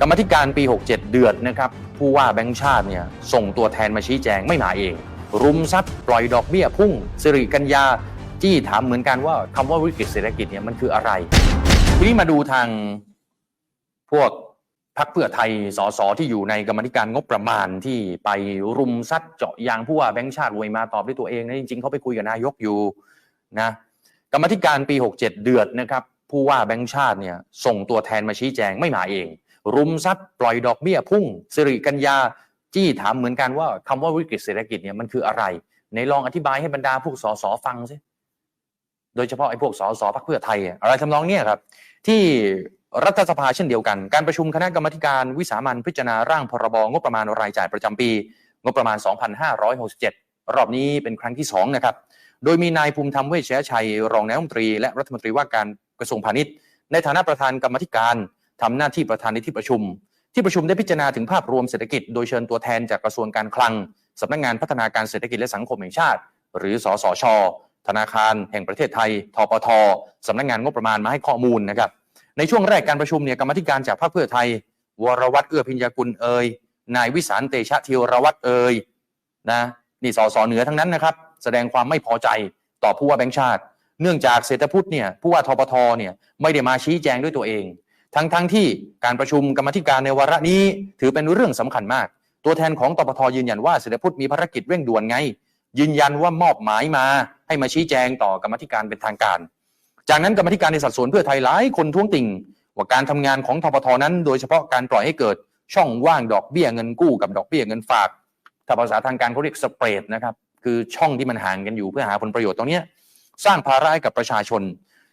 กรรมธิการปี 67 เดือดนะครับผู้ว่าแบงค์ชาติเนี่ยส่งตัวแทนมาชี้แจงไม่มาเอง รุมซัดปล่อยดอกเบี้ยพุ่ง สิริกัญญาจี้ถามเหมือนกันว่าคำว่าวิกฤตเศรษฐกิจเนี่ยมันคืออะไร ทีนี้มาดูทางพวกพักเพื่อไทยสสที่อยู่ในกรรมธิการงบประมาณที่ไปรุมซัดเจาะยางผู้ว่าแบงค์ชาติอวยมาตอบด้วยตัวเองนะจริงๆเขาไปคุยกับนายกอยู่นะกรรมธิการปี 67 เดือดนะครับผู้ว่าแบงค์ชาติเนี่ยส่งตัวแทนมาชี้แจงไม่มาเอง รุมซัดปล่อยดอกเบี้ยพุ่งสิริกัญญาจี้ถามเหมือนกันว่าคำว่าวิกฤตเศรษฐกิจเนี่ยมันคืออะไรในลองอธิบายให้บรรดาพวกสสฟังสิโดยเฉพาะไอ้พวกสสพักเพื่อไทยอะอะไรทำนองเนี้ยครับ ที่รัฐสภาเช่นเดียวกัน การประชุมคณะกรรมการวิสามันพิจารณาร่างพรบงบประมาณรายจ่ายประจำปี งบประมาณ 2567 รอบนี้เป็นครั้งที่2นะครับโดยมีนายภูมิธรรมเวชยชัย รองนายกรัฐมนตรี และรัฐมนตรีว่าการกระทรวงพาณิชย์ ในฐานะประธานกรรมธิการ ทำหน้าที่ประธานในที่ประชุม ที่ประชุมได้พิจารณาถึงภาพรวมเศรษฐกิจ โดยเชิญตัวแทนจากกระทรวงการคลังสำนักงานพัฒนาการเศรษฐกิจและสังคมแห่งชาติ หรือสสช ธนาคารแห่งประเทศไทย ทปทสำนักงานงบประมาณมาให้ข้อมูลนะครับ ในช่วงแรกการประชุมเนี่ยกรรมธิการจากพรรคเพื่อไทย วรวัตรเอื้อพิญญากุลเอ่ยนายวิสารเตชะธีรวัตรเอ่ยนะนี่สสเหนือทั้งนั้นนะครับแสดงความไม่พอใจต่อผู้ว่าแบงค์ชาติ เนื่องจากเศรษฐพุทธเนี่ยผู้ว่าทปทเนี่ยไม่ได้มาชี้แจงด้วยตัวเอง ทั้งทั้งที่การประชุมกรรมธิการในวาระนี้ ถือเป็นเรื่องสำคัญมาก ตัวแทนของตปทยืนยันว่าเศรษฐพุทธมีภารกิจเร่งด่วนไง ยืนยันว่ามอบหมายมาให้มาชี้แจงต่อกรรมธิการเป็นทางการ จากนั้นกรรมธิการในสัดส่วนเพื่อไทยหลายคนท้วงติ่ง ว่าการทำงานของทปทนั้น โดยเฉพาะการปล่อยให้เกิดช่องว่างดอกเบี้ยเงินกู้กับดอกเบี้ยเงินฝากถ้าภาษาทางการเขาเรียกสเปรดนะครับคือช่องที่มันห่างกันอยู่เพื่อหาผลประโยชน์ตรงนี้สร้างภาระให้กับประชาชน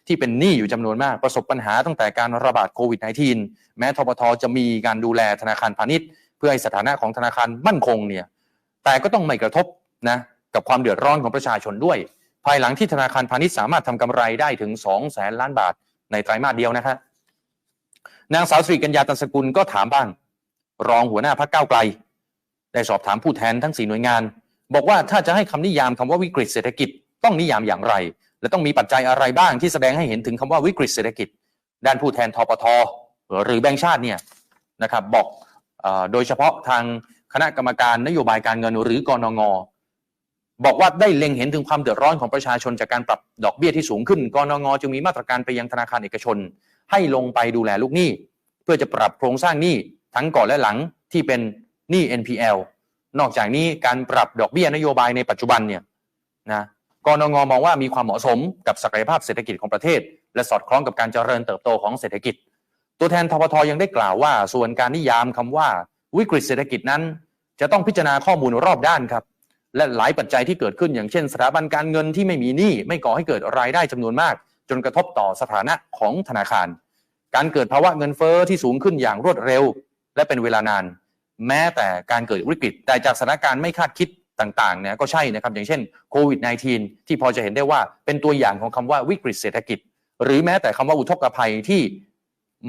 ที่เป็นหนี้อยู่จำนวนมากประสบปัญหาตั้งแต่การระบาดโควิด -19 แม้ทปทจะมีการดูแลธนาคารพาณิชย์ เพื่อให้สถานะของธนาคารมั่นคงเนี่ยแต่ก็ต้องไม่กระทบนะกับความเดือดร้อนของประชาชนด้วย ภายหลังที่ธนาคารพาณิชย์สามารถทำกำไรได้ถึง2แสนล้านบาทในไตรมาสเดียวนะครับนางสาวสิริกัญญาตันสกุลก็ถามบ้าง รองหัวหน้าพักเก้าไกล ได้สอบถามผู้แทนทั้งสี่หน่วยงาน บอกว่าถ้าจะให้คำนิยามคำว่าวิกฤตเศรษฐกิจต้องนิยามอย่างไร และต้องมีปัจจัยอะไรบ้างที่แสดงให้เห็นถึงคำว่าวิกฤตเศรษฐกิจ ด้านผู้แทนทปทหรือแบงก์ชาติเนี่ยนะครับบอกโดยเฉพาะทางคณะกรรมการนโยบายการเงินหรือกนงบอกว่าได้เล็งเห็นถึงความเดือดร้อนของประชาชนจากการปรับดอกเบี้ยที่สูงขึ้นกนงจึงมีมาตรการไปยังธนาคารเอกชน ให้ลงไปดูแลลูกหนี้ เพื่อจะปรับโครงสร้างหนี้ทั้งก่อนและหลังที่เป็นหนี้ NPL นอกจากนี้การปรับดอกเบี้ยนโยบายในปัจจุบันเนี่ยนะ กนงงมองว่ามีความเหมาะสมกับศักยภาพเศรษฐกิจของประเทศ และสอดคล้องกับการเจริญเติบโตของเศรษฐกิจ ตัวแทนทปทยังได้กล่าวว่า ส่วนการนิยามคำว่าวิกฤตเศรษฐกิจนั้น จะต้องพิจารณาข้อมูลรอบด้านครับ และหลายปัจจัยที่เกิดขึ้นอย่างเช่น สถาบันการเงินที่ไม่มีหนี้ไม่ก่อให้เกิดรายได้จำนวนมาก จนกระทบต่อสถานะของธนาคาร การเกิดภาวะเงินเฟอ้อที่สูงขึ้นอย่างรวดเร็ว และเป็นเวลานาน แม้แต่การเกิดวิกฤตแต่จากสถานการณ์ไม่คาดคิด ต่างๆเนี่ยก็ใช่นะครับอย่างเช่นโควิด -19 ที่พอจะเห็นได้ว่าเป็นตัวอย่างของคำว่าวิกฤตเศรษฐกิจ หรือแม้แต่คำว่าอุทกภัยที่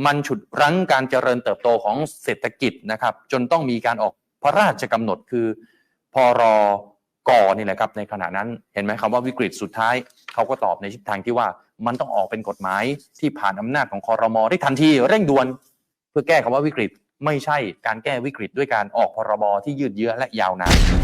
มันฉุดรั้งการเจริญเติบโตของเศรษฐกิจนะครับจนต้องมีการออกพระราชกำหนดคือพรกนี่แหละครับในขณะนั้นเห็นไหมคำว่าวิกฤตสุดท้ายเขาก็ตอบในทิศทางที่ว่ามันต้องออกเป็นกฎหมายที่ผ่านอำนาจของคอรมอได้ทันทีเร่งด่วน เพื่อแก้คำว่าวิกฤต ไม่ใช่การแก้วิกฤตด้วยการออกพรบที่ยืดเยื้อและยาวนาน